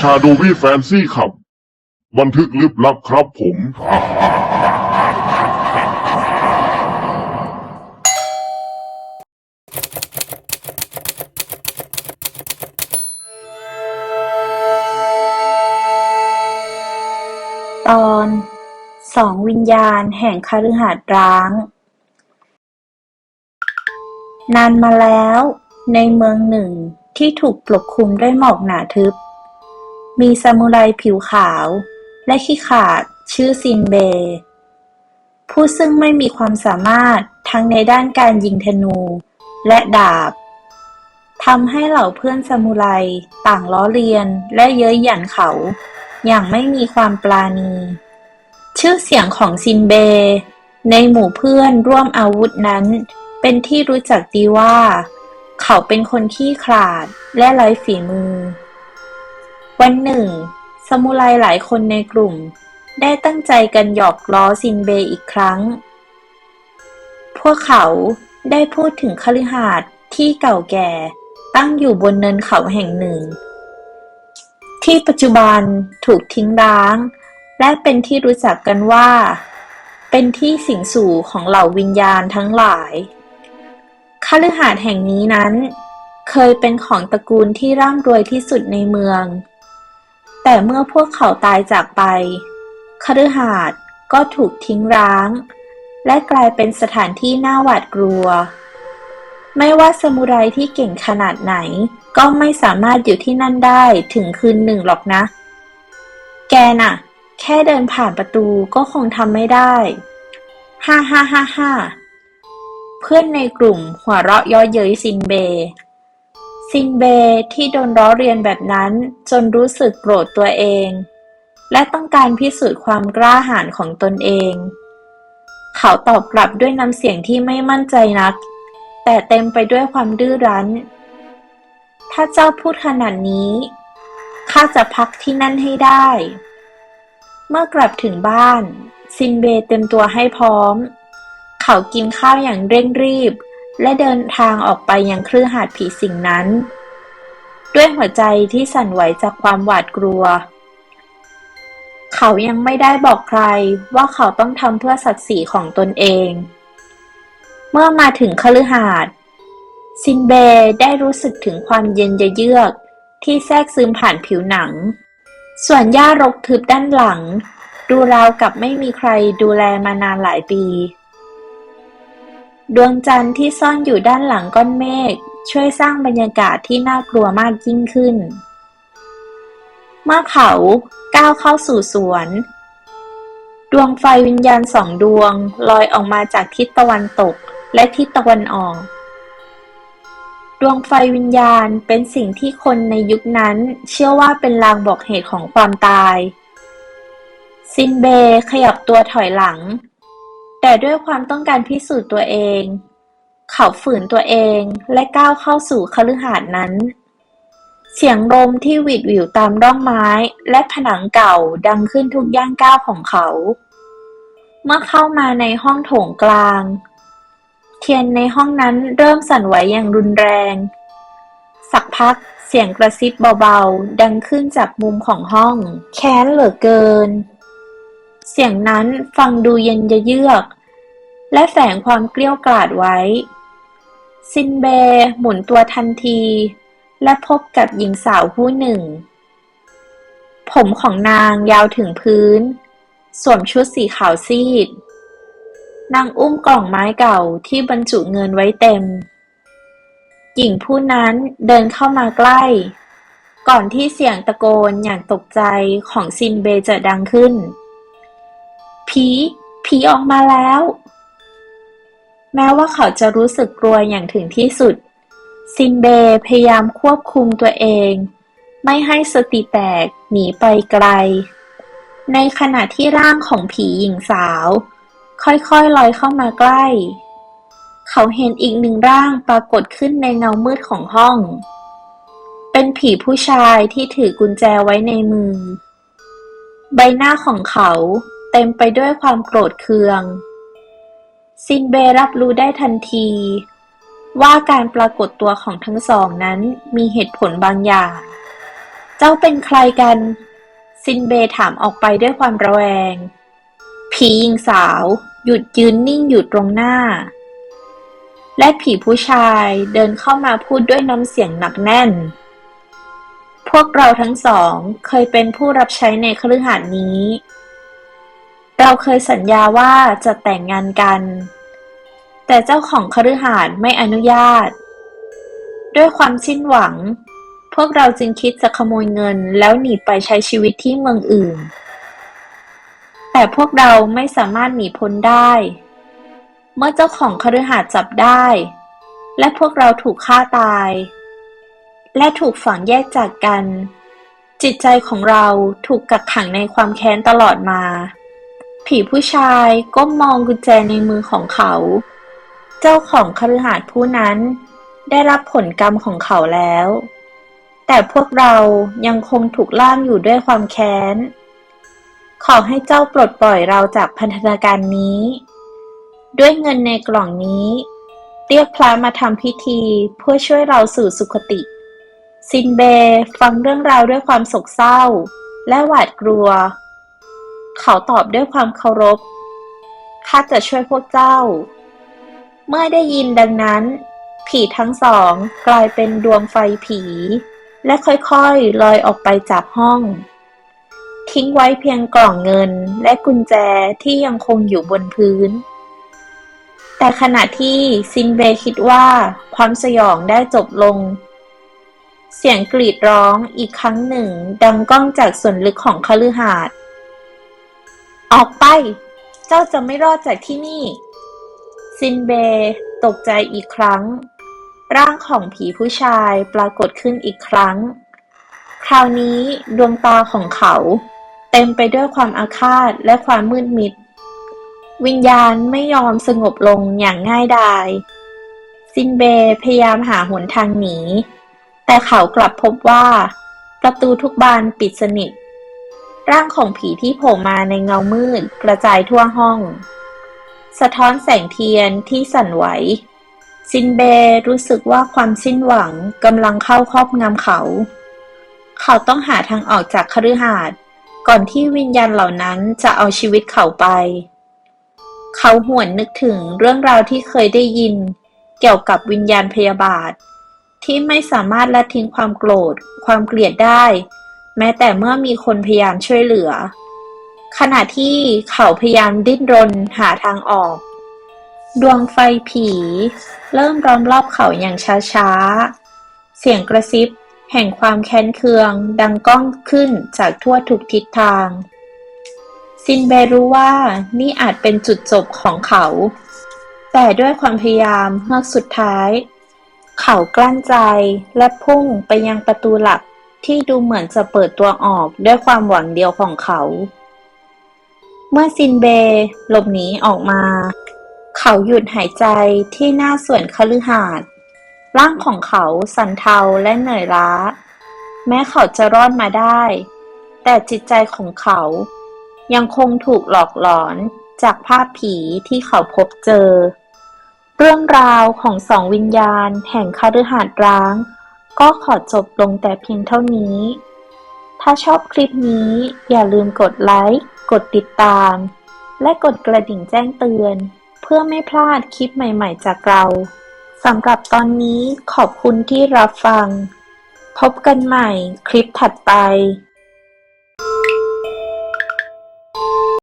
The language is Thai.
ชาโดวี่แฟนซี่ขับ บันทึกลึกลับครับผม ตอนสองวิญญาณแห่งคฤหาสน์ร้าง นานมาแล้ว ในเมืองหนึ่งที่ถูกปกคลุมด้วยหมอกหนาทึบ มีซามูไรผิวขาว และขี้ขลาดชื่อซินเบ ผู้ซึ่งไม่มีความสามารถทั้งในด้านการยิงธนูและดาบทำให้เหล่าเพื่อนซามูไรต่างล้อเลียนและเย้ยหยันเขา อย่างไม่มีความปราณี ชื่อเสียงของซินเบ ในหมู่เพื่อนร่วมอาวุธนั้น เป็นที่รู้จักดีว่า เขาเป็นคนขี้ขลาดและไร้ฝีมือ วันหนึ่งสมุไรหลายคนในกลุ่ม ได้ตั้งใจกันหยอกล้อซินเบอีกครั้ง พวกเขาได้พูดถึงคฤหาสน์ที่เก่าแก่ตั้งอยู่บนเนินเขาแห่งหนึ่ง ที่ปัจจุบันถูกทิ้งร้าง และเป็นที่รู้จักกันว่า เป็นที่สิงสู่ของเหล่าวิญญาณทั้งหลายคฤหาสน์แห่งนี้นั้น เคยเป็นของตระกูลที่ร่ำรวยที่สุดในเมือง แต่เมื่อพวกเขาตายจากไป คฤหาสน์ก็ถูกทิ้งร้าง และกลายเป็นสถานที่น่าหวาดกลัว ไม่ว่าสมุไรที่เก่งขนาดไหน ก็ไม่สามารถอยู่ที่นั่นได้ถึงคืนหนึ่งหรอกนะ แกน่ะ แค่เดินผ่านประตูก็คงทำไม่ได้ ฮ่าฮ่าฮ่าฮ่าเพื่อนในกลุ่มหัวเราะย่อเย้ยซินเบ ซินเบที่โดนล้อเรียนแบบนั้นจนรู้สึกโกรธตัวเอง และต้องการพิสูจน์ความกล้าหาญของตนเอง เขาตอบกลับด้วยน้ำเสียงที่ไม่มั่นใจนัก แต่เต็มไปด้วยความดื้อรั้น ถ้าเจ้าพูดขนาดนี้ข้าจะพักที่นั่นให้ได้ เมื่อกลับถึงบ้าน ซินเบเต็มตัวให้พร้อม เขากินข้าวอย่างเร่งรีบ และเดินทางออกไปยังครือหาดผีสิงนั้น ด้วยหัวใจที่สั่นไหวจากความหวาดกลัว เขายังไม่ได้บอกใครว่าเขาต้องทำเพื่อศักดิ์ศรีของตนเอง เมื่อมาถึงคฤหาสน์ซินเบได้รู้สึกถึงความเย็นเยือกที่แทรกซึมผ่านผิวหนัง ส่วนหญ้ารกทึบด้านหลัง ดูราวกับไม่มีใครดูแลมานานหลายปี ดวงจันทร์ที่ซ่อนอยู่ด้านหลังก้อนเมฆช่วยสร้างบรรยากาศที่น่ากลัวมากยิ่งขึ้น เมื่อเขาก้าวเข้าสู่สวน ดวงไฟวิญญาณสองดวงลอยออกมาจากทิศตะวันตกและทิศตะวันออก ดวงไฟวิญญาณเป็นสิ่งที่คนในยุคนั้นเชื่อว่าเป็นลางบอกเหตุของความตาย ซินเบขยับตัวถอยหลัง แต่ด้วยความต้องการพิสูจน์ตัวเอง เขาฝืนตัวเองและก้าวเข้าสู่คฤหาสน์นั้น เสียงลมที่หวิดหวิวตามร่องไม้และผนังเก่าดังขึ้นทุกย่างก้าวของเขา เมื่อเข้ามาในห้องโถงกลาง เทียนในห้องนั้นเริ่มสั่นไหวอย่างรุนแรง สักพักเสียงกระซิบเบาๆ ดังขึ้นจากมุมของห้อง แค้นเหลือเกินเสียงนั้นฟังดูเย็นเยือก และแฝงความเกลี้ยวกล่อมไว้ ซินเบหมุนตัวทันที และพบกับหญิงสาวผู้หนึ่ง ผมของนางยาวถึงพื้น สวมชุดสีขาวซีด นางอุ้มกล่องไม้เก่าที่บรรจุเงินไว้เต็ม หญิงผู้นั้นเดินเข้ามาใกล้ ก่อนที่เสียงตะโกนอย่างตกใจของซินเบจะดังขึ้น ผี ผีออกมาแล้ว แม้ว่าเขาจะรู้สึกกลัวอย่างถึงที่สุด ซินเบพยายามควบคุมตัวเอง ไม่ให้สติแตกหนีไปไกล ในขณะที่ร่างของผีหญิงสาว ค่อยๆลอยเข้ามาใกล้ เขาเห็นอีกหนึ่งร่างปรากฏขึ้นในเงามืดของห้อง เป็นผีผู้ชายที่ถือกุญแจไว้ในมือ ใบหน้าของเขาเต็มไปด้วยความโกรธเคือง ซินเบรับรู้ได้ทันทีว่าการปรากฏตัวของทั้งสองนั้นมีเหตุผลบางอย่าง เจ้าเป็นใครกัน ซินเบย์ถามออกไปด้วยความระแวง ผีหญิงสาวหยุดยืนนิ่งอยู่ตรงหน้า และผีผู้ชายเดินเข้ามาพูดด้วยน้ำเสียงหนักแน่น พวกเราทั้งสองเคยเป็นผู้รับใช้ในคฤหาสน์นี้ เราเคยสัญญาว่าจะแต่งงานกัน แต่เจ้าของคฤหาสน์ไม่อนุญาต ด้วยความสิ้นหวัง พวกเราจึงคิดจะขโมยเงินแล้วหนีไปใช้ชีวิตที่เมืองอื่น แต่พวกเราไม่สามารถหนีพ้นได้ เมื่อเจ้าของคฤหาสน์จับได้ และพวกเราถูกฆ่าตาย และถูกฝังแยกจากกัน จิตใจของเราถูกกักขังในความแค้นตลอดมา ผีผู้ชายก้มมองกุญแจในมือของเขา เจ้าของคฤหาสน์ผู้นั้นได้รับผลกรรมของเขาแล้ว แต่พวกเรายังคงถูกล่ามอยู่ด้วยความแค้น ขอให้เจ้าปลดปล่อยเราจากพันธนาการนี้ ด้วยเงินในกล่องนี้ เรียกพระมาทำพิธีเพื่อช่วยเราสู่สุคติ ซินเบย์ฟังเรื่องราวด้วยความโศกเศร้า และหวาดกลัว เขาตอบด้วยความเคารพ ข้าจะช่วยพวกเจ้า เมื่อได้ยินดังนั้น ผีทั้งสองกลายเป็นดวงไฟผี และค่อยๆลอยออกไปจากห้อง ทิ้งไว้เพียงกล่องเงินและกุญแจที่ยังคงอยู่บนพื้น แต่ขณะที่ซินเบย์คิดว่าความสยองได้จบลงเสียงกรีดร้องอีกครั้งหนึ่ง ดังก้องจากส่วนลึกของคฤหาสน์ ออกไป เจ้าจะไม่รอดจากที่นี่ ซินเบย์ตกใจอีกครั้ง ร่างของผีผู้ชายปรากฏขึ้นอีกครั้ง คราวนี้ดวงตาของเขา เต็มไปด้วยความอาฆาตและความมืดมิด วิญญาณไม่ยอมสงบลงอย่างง่ายดายซินเบย์พยายามหาหนทางหนี แต่เขากลับพบว่า ประตูทุกบานปิดสนิท ร่างของผีที่โผล่มาในเงามืดกระจายทั่วห้อง สะท้อนแสงเทียนที่สั่นไหว ซินเบย์รู้สึกว่าความสิ้นหวังกำลังเข้าครอบงำเขา เขาต้องหาทางออกจากคฤหาสน์ก่อนที่วิญญาณเหล่านั้นจะเอาชีวิตเขาไป เขาหวนนึกถึงเรื่องราวที่เคยได้ยิน เกี่ยวกับวิญญาณพยาบาท ที่ไม่สามารถละทิ้งความโกรธ ความเกลียดได้ แม้แต่เมื่อมีคนพยายามช่วยเหลือ ขณะที่เขาพยายามดิ้นรนหาทางออก ดวงไฟผี เริ่มล้อมรอบเขาอย่างช้าๆ เสียงกระซิบแห่งความแค้นเคืองดังก้องขึ้นจากทั่วทุกทิศทาง ซินเบรู้ว่านี่อาจเป็นจุดจบของเขา แต่ด้วยความพยายามเฮือสุดท้าย เขากลั้นใจและพุ่งไปยังประตูหลัก ที่ดูเหมือนจะเปิดตัวออกด้วยความหวังเดียวของเขา เมื่อซินเบย์หลบหนีออกมา เขาหยุดหายใจที่หน้าส่วนคฤหาสน์ร่างของเขาสั่นเทาและเหนื่อยล้า แม้เขาจะรอดมาได้ แต่จิตใจของเขายังคงถูกหลอกหลอนจากภาพผีที่เขาพบเจอ เรื่องราวของสองวิญญาณแห่งคฤหาสน์ร้าง ก็ขอจบลงแต่เพียงเท่านี้ ถ้าชอบคลิปนี้อย่าลืมกดไลค์ กดติดตาม และกดกระดิ่งแจ้งเตือน เพื่อไม่พลาดคลิปใหม่ๆจากเรา สำหรับตอนนี้ขอบคุณที่รับฟัง พบกันใหม่คลิปถัดไป